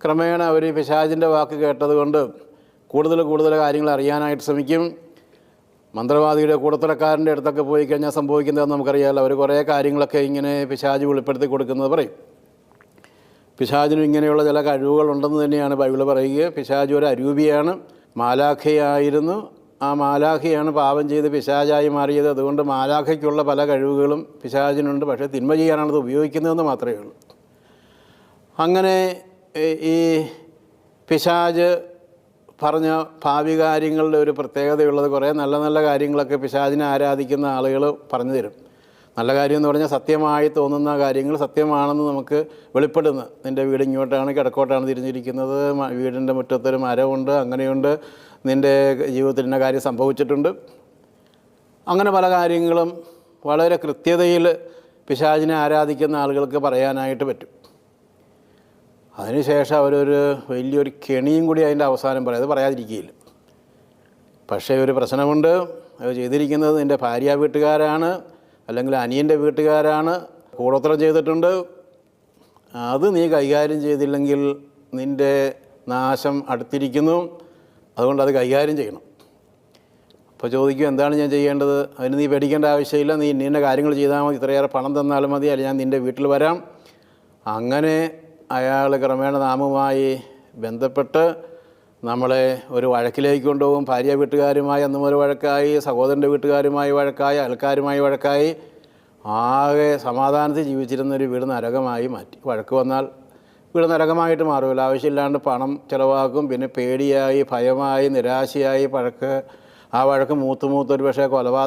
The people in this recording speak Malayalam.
ക്രമേണ അവർ പിശാചിന്റെ വാക്ക് കേട്ടതുകൊണ്ട് കൂടുതൽ കൂടുതൽ കാര്യങ്ങൾ അറിയാനായിട്ട് ശ്രമിക്കും. മന്ത്രവാദിയുടെ കൂടത്തലക്കാരന്റെ അടുത്തൊക്കെ പോയി കഴിഞ്ഞാൽ സംഭവിക്കുന്നതെന്ന് നമുക്കറിയാമല്ലോ അവർ കുറേ കാര്യങ്ങളൊക്കെ ഇങ്ങനെ പിശാജ് വെളിപ്പെടുത്തി കൊടുക്കുന്നത് പറയും. പിശാജിനും ഇങ്ങനെയുള്ള ചില കഴിവുകളുണ്ടെന്ന് തന്നെയാണ് ബൈബിൾ പറയുക. പിശാജ് ഒരു അരൂപിയാണ് മാലാഖയായിരുന്നു. ആ മാലാഖയാണ് പാപം ചെയ്ത് പിശാജായി മാറിയത്. അതുകൊണ്ട് മാലാഖയ്ക്കുള്ള പല കഴിവുകളും പിശാജിനുണ്ട് പക്ഷേ തിന്മ ചെയ്യാനാണ് അത് ഉപയോഗിക്കുന്നതെന്ന് മാത്രമേ ഉള്ളൂ. അങ്ങനെ ഈ- പിശാജ് പറഞ്ഞ ഭാവി കാര്യങ്ങളുടെ ഒരു പ്രത്യേകതയുള്ളത് കുറേ നല്ല നല്ല കാര്യങ്ങളൊക്കെ പിശാജിനെ ആരാധിക്കുന്ന ആളുകൾ പറഞ്ഞു തരും. നല്ല കാര്യം എന്ന് പറഞ്ഞാൽ സത്യമായി തോന്നുന്ന കാര്യങ്ങൾ സത്യമാണെന്ന് നമുക്ക് വെളിപ്പെടുന്ന നിന്റെ വീട് ഇങ്ങോട്ടാണ് കിടക്കോട്ടാണ് തിരിഞ്ഞിരിക്കുന്നത് വീടിന്റെ മുറ്റത്തൊരു മരമുണ്ട് അങ്ങനെയുണ്ട് നിന്റെ ജീവിതത്തിൽ ഇന്ന കാര്യം സംഭവിച്ചിട്ടുണ്ട്. അങ്ങനെ പല കാര്യങ്ങളും വളരെ കൃത്യതയിൽ പിശാചിനെ ആരാധിക്കുന്ന ആളുകൾക്ക് പറയാനായിട്ട് പറ്റും. അതിനുശേഷം അവരൊരു വലിയൊരു കെണിയും കൂടി അതിന്റെ അവസാനം പറയും. അത് പറയാതിരിക്കുകയില്ല. പക്ഷേ ഒരു പ്രശ്നമുണ്ട്. അത് ചെയ്തിരിക്കുന്നത് നിന്റെ ഭാര്യ വീട്ടുകാരാണ് അല്ലെങ്കിൽ അനിയന്റെ വീട്ടുകാരാണ്. കൂടോത്രം ചെയ്തിട്ടുണ്ട്. അത് നീ കൈകാര്യം ചെയ്തില്ലെങ്കിൽ നിന്റെ നാശം അടുത്തിരിക്കുന്നു. അതുകൊണ്ട് അത് കൈകാര്യം ചെയ്യണം. അപ്പോൾ ചോദിക്കും എന്താണ് ഞാൻ ചെയ്യേണ്ടത്? അതിന് നീ പേടിക്കേണ്ട ആവശ്യമില്ല. നീ നിന്റെ കാര്യങ്ങൾ ചെയ്താൽ മതി. ഇത്രയേറെ പണം തന്നാലും മതി. അല്ലെങ്കിൽ ഞാൻ നിന്റെ വീട്ടിൽ വരാം. അങ്ങനെ അയാൾ ക്രമേണ നാമുമായി ബന്ധപ്പെട്ട് നമ്മളെ ഒരു വഴക്കിലേക്ക് കൊണ്ടുപോകും. ഭാര്യ വീട്ടുകാരുമായി അന്നും ഒരു വഴക്കായി സഹോദരന്റെ വീട്ടുകാരുമായി വഴക്കായി അയൽക്കാരുമായി വഴക്കായി ആകെ സമാധാനത്തിൽ ജീവിച്ചിരുന്നൊരു വീട് നരകമായി മാറ്റി. വഴക്ക് വന്നാൽ വീട് നരകമായിട്ട് മാറുമല്ലോ ആവശ്യമില്ലാണ്ട് പണം ചിലവാക്കും പിന്നെ പേടിയായി ഭയമായി നിരാശയായി വഴക്ക് ആ വഴക്ക് മൂത്ത് മൂത്ത് ഒരു പക്ഷേ കൊലപാതകം